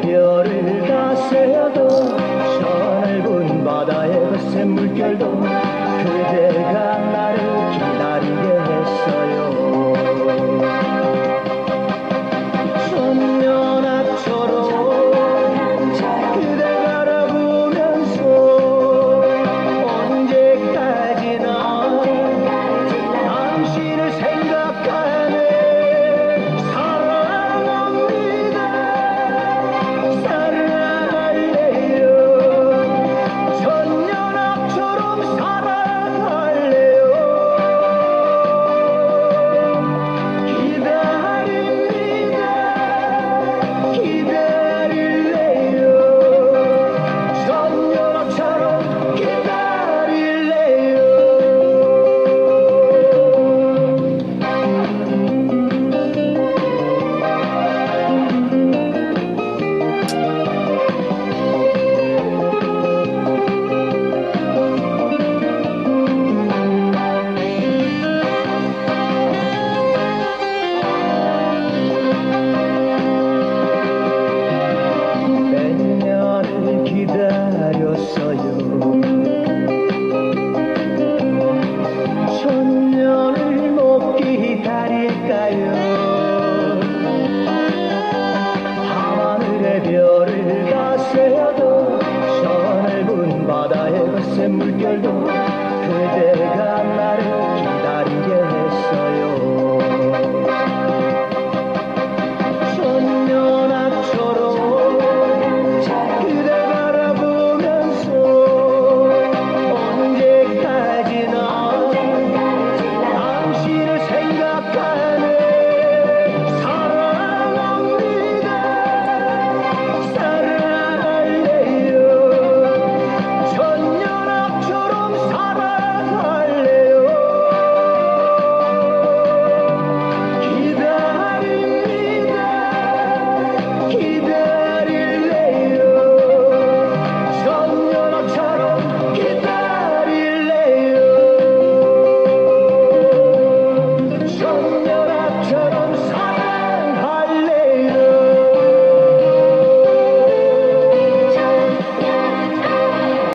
별을 다 쐬어도 서늘은 바다의 거센 물결도 말일까요? 밤하늘의 별을 가세도 저 넓은 바다의 거센 물결도